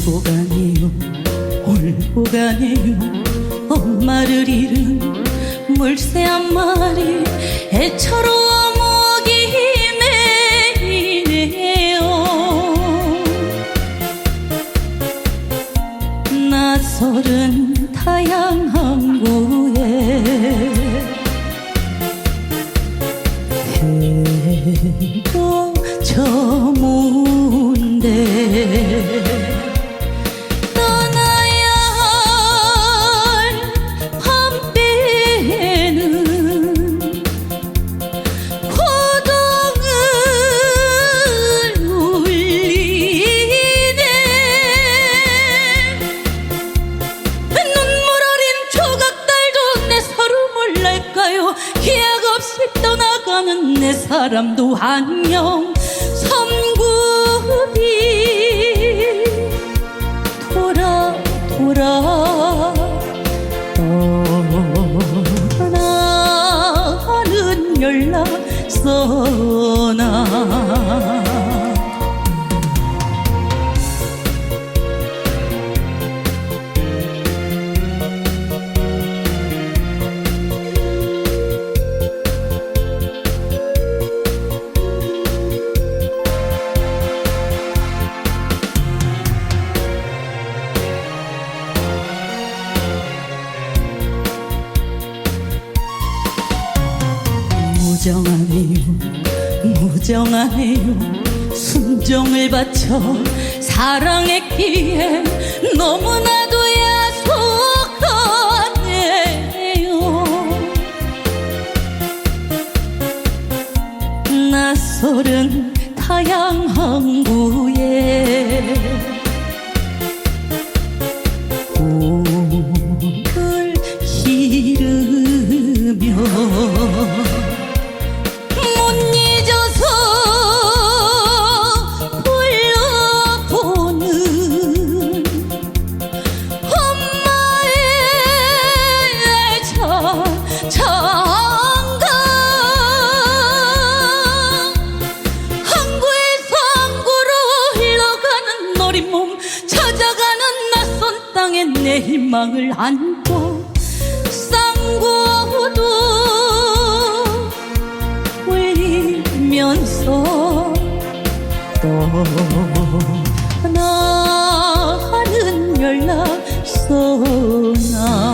울고 가네요 울고 가네요. 엄마를 잃은 물새 한 마리 애처로 서른 다양한 구에 해도 저모 내 사람도 안녕. 섬구비. 돌아 돌아. 떠나가는 연락 써나 무정하네요. 무정하네요. 순정을 바쳐 사랑했기에 너무나도 야속하네요. 낯설은 항 땅에 내 희망을 안고 쌍구도 울리면서 떠나가는 연락 써나